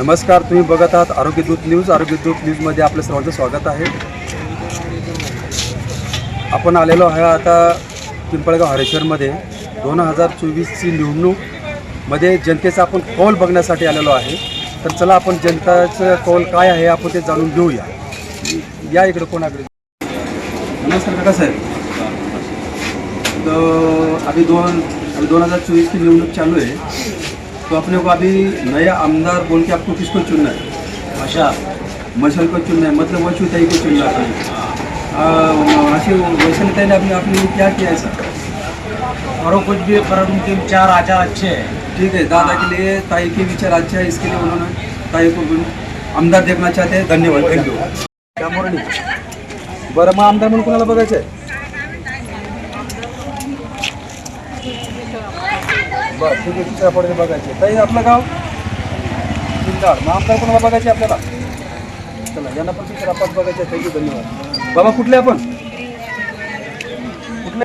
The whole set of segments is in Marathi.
नमस्कार तुम्ही बघत आहात आरोग्यदूत न्यूज. आरोग्यदूत न्यूजमध्ये आपलं सर्वांचं स्वागत आहे. आपण आलेलो आहे आता पिंपळगाव हरेश्वरमध्ये. दोन हजार चोवीसची निवडणूकमध्ये जनतेचा आपण कौल बघण्यासाठी आलेलो आहे. तर चला आपण जनताचं कौल काय आहे आपण ते जाणून घेऊया. या इकडे कोणाकडे नमस्कार काका साहेब. तो दोन आम्ही दोन हजार चोवीसची निवडणूक चालू आहे. तो अपने को अभी नया आमदार बोल के आपको किसको चुनना है? अच्छा मशल को चुनना है मतलब वशु ताई को चुनना है। अशी वैशाली ताई ने अपने आपने क्या किया है सर? करो कुछ भी पर उनके विचार आचार अच्छे हैं। ठीक है दादा के लिए ताई के विचार अच्छे है इसके लिए उन्होंने ताई को आमदार देखना चाहते हैं। धन्यवाद थँक्यू त्यामुळे बरं मग आमदार म्हणून कोणाला बघायचं आहे बरं ठीक आहे पडदे बघायचे. ताई आपलं गाव? चिंचाड मग आमदार कोणाला बघायचे आपल्याला? चला यांना पण तिसरा पद बघायचे. थँक्यू धन्यवाद. बाबा कुठले आपण? कुठले?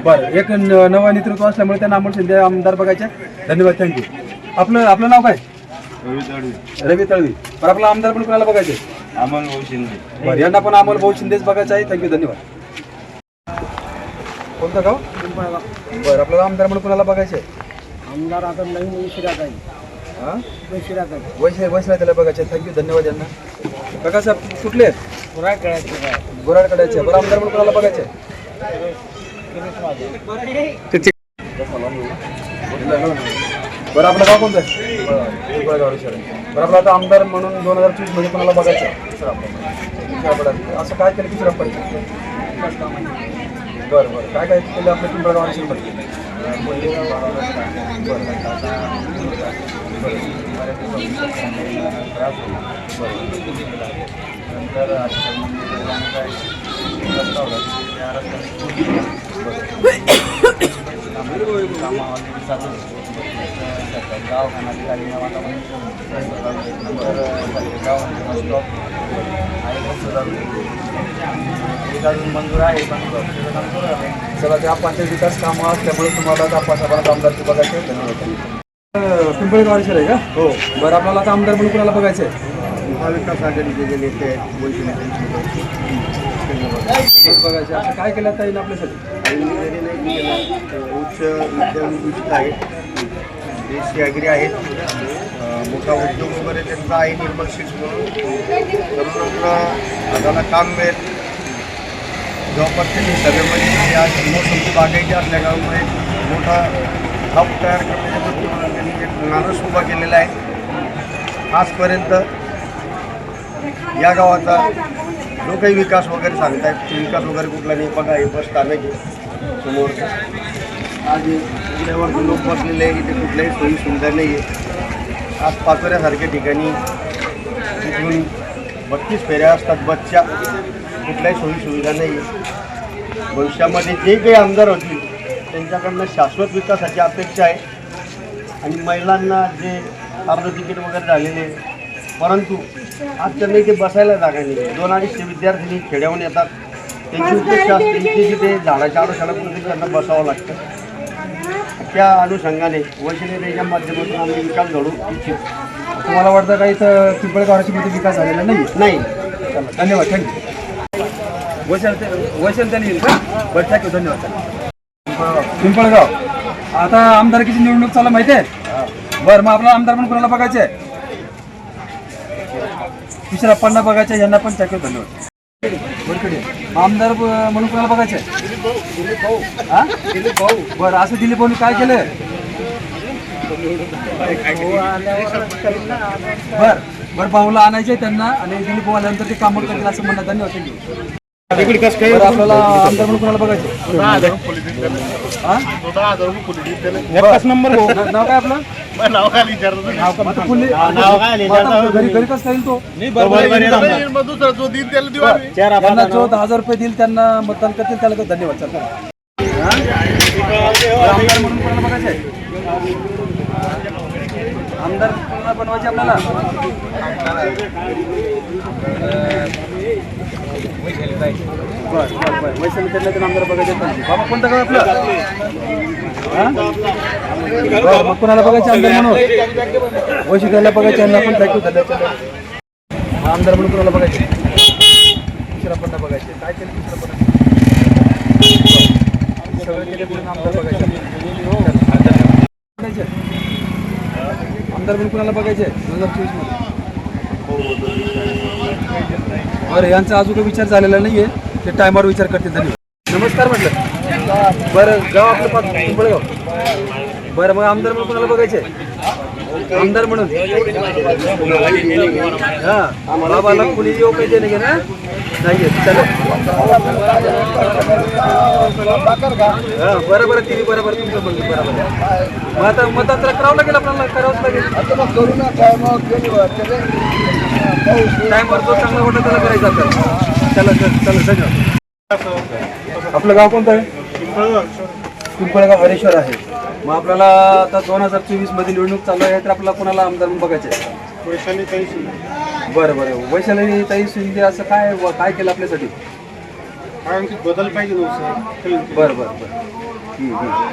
बरं एक न- नवा नेतृत्व असल्यामुळे त्यांना अमोल शिंदे आमदार बघायचे. धन्यवाद थँक्यू आपलं आपलं नाव काय? रवी तळवी. बरं आपला आमदार पण कोणाला बघायचे? अमोल भाऊ शिंदे. बरं यांना पण अमोल भाऊ शिंदेच बघायचं आहे. थँक्यू धन्यवाद. कोणतं गाव? बरं आपल्याला आमदार म्हणून कोणाला बघायचं आहे आमदार आता नवीन शिरात आहे हां? आहे वैसे वैसला त्याला बघायचे थँक्यू धन्यवाद यांना. काका साहेब कुठले आहेत? पुरा कळायचं काय गोराडकड्याचे बरं आमदार म्हणून कोणाला बघायचे बरं आपलं गाव कोणतं आहे? पिंपळगाव हरिशर आहे. बरं आपलं आता आमदार म्हणून दोन हजार चोवीसमध्ये कोणाला बघायचं आहे? दुसरं आपण. दुसरं आपण. असं काय केलं दुसरं आपण बरं बरं. काय काय केलं आपल्या पिंपळगाव हरिशरमध्ये मंजूर आहे पण चला त्या विकास कामं असल्यामुळे तुम्हाला आता पाच हजार आमदारचे बघायचे आहे. धन्यवाद. हरिशर आहे का? हो. बरं आपल्याला आता आमदार म्हणून कोणाला बघायचं आहे महाविकास आघाडीचे जे नेते आहेत बघायचं आहे? असं काय केलं आता येईल आपल्यासाठी उच्च विद्यापीठ आहेत. देशी ॲग्री आहेत. मोठा उद्योग वगैरे त्यांचा आहे निर्मल शिक्ष म्हणून. तरुणांना हाताला काम मिळेल. जवळपास त्यांनी सभेमध्ये म्हणजे या मोसमची असल्या गावामध्ये मोठा हब तयार करण्याच्या दृष्टीने त्यांनी एक माणूस उभा केलेला आहे. आजपर्यंत या गावाचा जो काही विकास वगैरे सांगतायत. ते विकास वगैरे कुठला नाही. बघा हे बस स्थानक आहे समोर आज उघड्यावर लोक बसलेले आहे इथे कुठल्याही सोयी सुविधा नाही आहे आज पाचोऱ्यासारख्या ठिकाणी इथून बत्तीस फेऱ्या असतात बसच्या. कुठल्याही सोयी सुविधा नाही आहे भविष्यामध्ये जे काही आमदार होतील त्यांच्याकडनं शाश्वत विकासाची अपेक्षा आहे. आणि महिलांना जे अर्ध तिकीट वगैरे झालेले आहे. परंतु आज त्यांना इथे बसायला जागा नाही. दोन अडीचशे विद्यार्थी खेड्याहून येतात. त्यांची उद्देश असते की जिथे झाडाच्या आडोशाला कुठेतरी त्यांना बसावं लागतं. त्या अनुषंगाने वैशिष्ट्याच्या माध्यमातून आम्ही विकास घडू इच्छितो. तुम्हाला वाटतं का इथं पिंपळगाव हरिशरमध्ये विकास झालेला नाही नाही. चला धन्यवाद थँक्यू वैशाल वैशाल त्याने येईल का बरं थँक्यू धन्यवाद पिंपळगाव. आता आमदारकीची निवडणूक चालू माहिती आहे? बरं मग आपला आमदार म्हणून कोणाला बघायचे आहे? तिसऱ्या पन्ना बघायचे यांना पण थँक्यू धन्यवाद. आमदार म्हणून कोणाला बघायचे भाऊ बरं असं दिलीप भाऊनी काय केलं? बर बर भाऊला आणायचे त्यांना आणि दिलीप भाऊ आल्यानंतर ते कामं करतील असं म्हणणं धन्यवाद थँक्यू आपल्याला आमदार म्हणून कोणाला बघायचं? हा? एकच नंबर हो? ना- नाव काय आपलं? नाव काय विचारतो नाव का- आता फुले- नाव काय लिहिलं? आता घरी घरी कसं येईल तो? दुसरा जो दिन त्याला देऊ आम्ही. त्यांना जो दहा हजार रुपये देईल त्यांना मतदान करतील त्याला धन्यवाद सर आमदार म्हणून कोणाला बघायचं आहे? आमदार कोणाला बनवायचे आपल्याला? बर बर बर. वैशाली त्यांना ते आमदार बघायचे. बाबा कोणतं गाव आपलं? हा? बरं, मग कोणाला बघायचे आमदार म्हणून? बघायचे यांना पण थँक्यू धन्यवाद आमदार म्हणून कोणाला बघायचे? दुसरा पण बघायचे. काय केलं दुसरं पण सगळं केलं म्हणून आमदार बघायचे. आमदार म्हणून कोणाला बघायचे? दोन हजार चोवीसमध्ये. बरं यांचा अजून काही विचार झालेला नाहीये. ते टायमावर विचार करतील त्यांनी. नमस्कार म्हटलं. बरं गाव आपलं पाच पिंपळगाव बरं मग आमदार म्हणून कोणाला बघायचे आमदार म्हणून. हा. बाबाला कुणी येऊ देणे घे ना नाही चलो. हा बरं बरं ती बरं बरं तुमचं म्हणतो बरोबर. मग आता मतदान तर करावं लागेल आपल्याला करावंच लागेल. टाइमवर जो चांगला वाटत त्याला करायचं आपल्याला चला चला चला धन्यवाद. आपलं गाव कोणतं आहे? पिंपळगाव हरेश्वर आहे. मग आपल्याला आता दोन हजार चोवीसमध्ये निवडणूक चालू आहे तर आपल्याला कोणाला आमदार म्हणून बघायचे वैशाली काही बरं बरं. वैशाली ताई शिंदे असं काय व- काय केलं आपल्यासाठी? बदल पाहिजे नव्हतं बरं बरं बरं.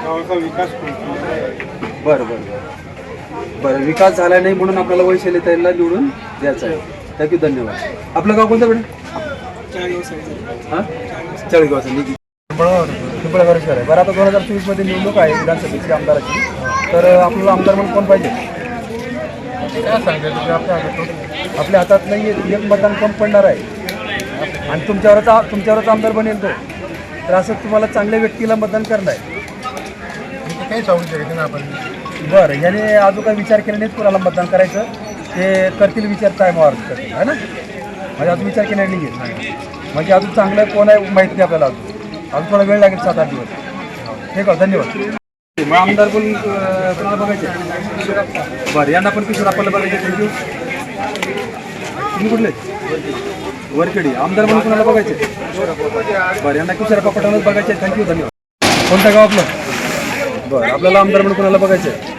गावाचा विकास बरं बरं बरं. बरं विकास झाला नाही म्हणून आपल्याला वैशाली ताईला निवडून द्यायचं आहे. थँक्यू धन्यवाद. आपलं गाव कोणतं बेटा? हां? चाळीसगावचं निधी पिंपळगाव शहर आहे. बरं आता दोन हजार चोवीसमध्ये निवडणूक आहे विधानसभेची आमदाराची. तर आपल्याला आमदार म्हणून कोण पाहिजे? काय आपल्या हातात आपल्या हातात नाही आहे एक मतदान कम पडणार आहे? आणि तुमच्यावरच तुमच्यावरच आमदार बनेल तो. तर असं तुम्हाला चांगल्या व्यक्तीला मतदान करणं आहे. काही सांगू शकत ना आपण. बरं याने अजून काही विचार केला नाहीत कोणाला मतदान करायचं? ते करतील विचार टायमावर करतील है ना? म्हणजे अजून विचार केला नाही म्हणजे अजून चांगलं कोण आहे माहीत नाही आपल्याला अजून. अजून थोडा वेळ लागेल सात आठ दिवस. ठीक आहे धन्यवाद. मग आमदार पण कोणाला बघायचे? बरं यांना पण किशोर आपल्याला बघायचे थँक्यू तुम्ही कुठले? वरखेडी. आमदार म्हणून कोणाला बघायचे? बरं यांना किशोर पटालाच बघायचे थँक्यू धन्यवाद. कोणतं गाव आपलं? बरं आपल्याला आमदार म्हणून कोणाला बघायचं? आहे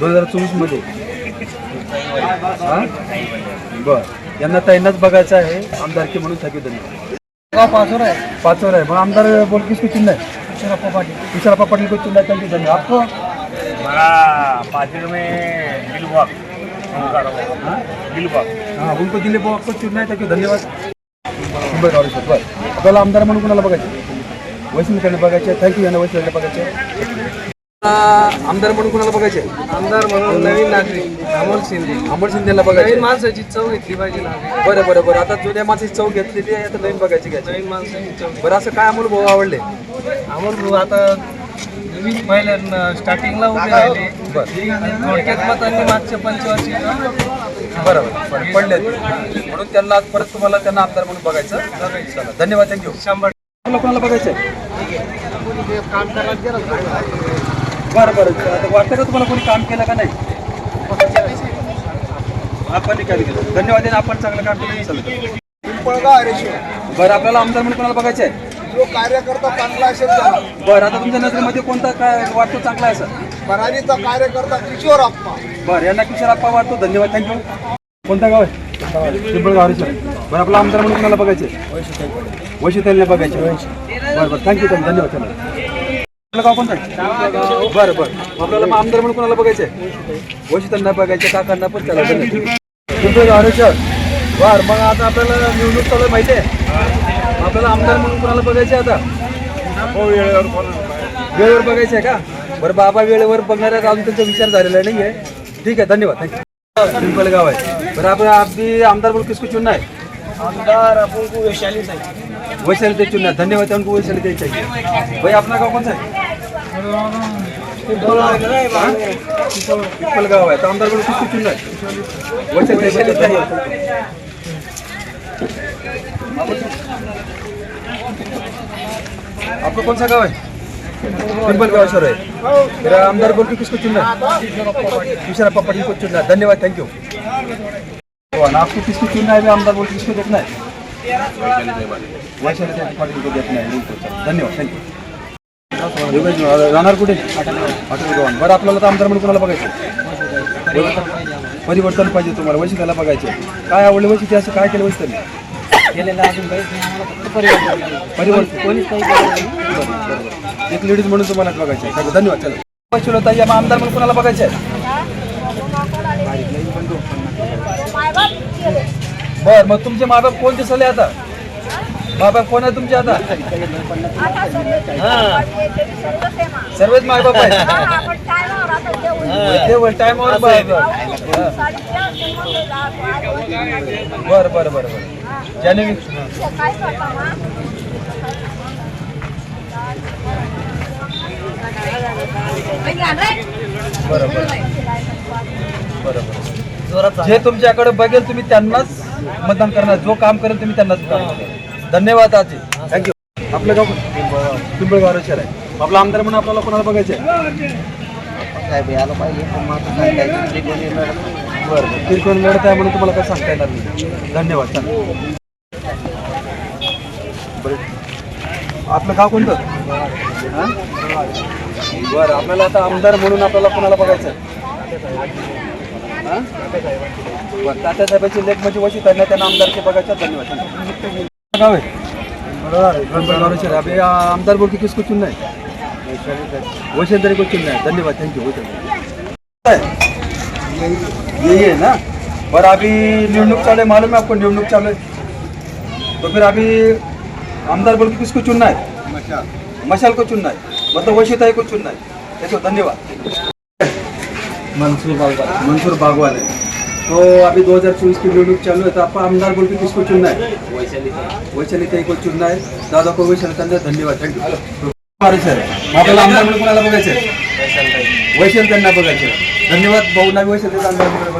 दोन हजार चोवीसमध्ये हां? बरं यांना ताईंनाच बघायचं आहे. आमदारकी म्हणून थँक्यू धन्यवाद. पाचोर आहे. पाचवर आहे. मग आमदार बोल किसको चिन्ह है शरप्पा पाटील. किशोरप्पा पटेल को चुनना है थैंक यू धन्यवाद आपको? हमारा पाचोर में दिलबाग हाँ? दिलबाग हाँ उनको दिले वो आपको चुनना है थैंक यू धन्यवाद मुंबई बरं आपल्याला आमदार म्हणून कोणाला बघायचे? वैष्णवीकडे बघायचे थँक्यू यांना वैष्णवीकडे बघायचे. आमदार म्हणून कोणाला बघायचे आमदार म्हणून नवीन नागरिक अमोल शिंदे. अमोल शिंदेला बघायचे नवीन माणसाची चव घेतली पाहिजे ना बरं बरं बरं. आता जुन्या माणसाची चव घेतलेली आहे आता नवीन बघायची घ्यायची. नवीन माणसाची चव बरं असं काय अमोल भाऊ आवडले? अमोल भाऊ आता नवीन पहिल्या स्टार्टिंगला उभे राहिले. आणि थोडक्यात मतांनी मागच्या पंचवर्षी बरं बरं पडले म्हणून त्यांना आज परत तुम्हाला त्यांना आमदार म्हणून बघायचं. चला धन्यवाद थँक्यू शंभर कोणाला बघायचं बरं बरं. आता वाटतं का तुम्हाला कोणी काम केलं का नाही? आपण काय केलं. धन्यवाद आहे आपण चांगलं काम केलं चालतं पिंपळगाव बरं आपल्याला आमदार म्हणून कोणाला बघायचं आहे जो कार्यकर्ता चांगला असेल त्याला. बरं आता तुमच्या नजरेमध्ये कोणता काय वाटतो चांगला आहे सर? पराजीचा कार्यकर्ता किशोर आप्पा. बरं यांना किशोर आप्पा वाटतो. धन्यवाद थँक्यू. कोणता गाव आहे? पिंपळगाव हरेश्वर बरं आपला आमदार म्हणून कोणाला बघायचे वैशी त्यांना बघायचे बरं बरं. थँक्यू धन्यवाद गाव कोणतं? आहे? बरं बरं. आपल्याला मग आमदार म्हणून कोणाला बघायचे वैशी त्यांना बघायचे काकांना पण त्याला पिंपळगाव हरेश्वर बरं मग आता आपल्याला निवडणूक चालू आहे माहिती आहे आपल्याला आमदार म्हणून कोणाला बघायचे आता? हो, वेळेवर बघायचं आहे का? बरं बाबा वेळेवर बघणाऱ्या गाव अजून त्यांचा विचार झालेला नाही आहे ठीक आहे धन्यवाद. थँक्यू पिंपळगाव आहे. बरं आपण अगदी आमदार म्हणून किसकू चुन आहे आमदार आपण वैशाली साहेब. वैशाली ते चुनना है। धन्यवाद उनको वैशाली ते चाहिए। भाई अपना गाव कौन सा है? हाँ? पिंपळगाव आहे तर आमदार बोल किसको चुनना है? वैशाली वैशाली चाहिए आपका कौन सा गाँव है? पिंपलगाव सर। है मेरा आमदार बोल के किसको चुनना है? किशोरप्पा पटेल को चुनना है। धन्यवाद थैंक यू आपको किसको चुनना है? आमदार बोल के किसको देखना है? वैशाली पाटील. धन्यवाद थँक्यू राहणार कुठे? बरं आपल्याला तर आमदार म्हणून कोणाला बघायचं? परिवर्तन पाहिजे तुम्हाला वैशी त्याला पाहिजे काय आवडले वैशी असं काय केलं वैशी त्यांनी केलेलं अजून काहीच नाही आम्हाला फक्त परिवर्तन. एक लेडीज म्हणून तुम्हाला बघायचं आहे. धन्यवाद चला. ताई आम्हाला आमदार म्हणून कोणाला बघायचं आहे? बर मग तुमचे मायबाप कोण दिसले आता? मायबाप कोण आहे तुमचे आता? सर्वच मायबाप आहेत. ते टायमावर बर बर. बर बर ज्याने बरोबर बरोबर जोरात जे तुमच्याकडे बघेल तुम्ही त्यांनाच मतदान करणार जो काम करेल तुम्ही त्यांनाच करणार धन्यवाद आजी. थँक्यू आपलं गाव पिंपळगाव शहर आहे. आपला आमदार म्हणून आपल्याला कोणाला बघायचं आहे यायला पाहिजे. बरं किरकोळ लढत आहे म्हणून तुम्हाला काय सांगता येणार नाही. धन्यवाद बरं. आपलं गाव कोणतं? बरं आपल्याला आता आमदार म्हणून आपल्याला कोणाला बघायचं आहे आमदार बोल के किसको चुनना? है वैशंतरी को चुनना. है धन्यवाद. थैंक यू यही है ना? और अभी निवडणूक चालू है मालूम है आपको निवडणूक चालू है तो फिर अभी आमदार बोल के किसको चुनना? है मशाल को चुनना. है मतलब वशिताई को चुनना. है, धन्यवाद. मंसूर बागवान. मंसूर बागवान है तो हो, अभी 2024 की निवडणूक चालू है तो आपका आमदार बोल के किसको चुनना है. वैशाली ताई को चुनना है. दादा को वैशाली ताई धन्यवाद थँक्यू सर आपल्याला आमदार म्हणून कोणाला बघायचं वैशाली त्यांना बघायचं धन्यवाद भाऊ नाही वैशाली आमदार म्हणून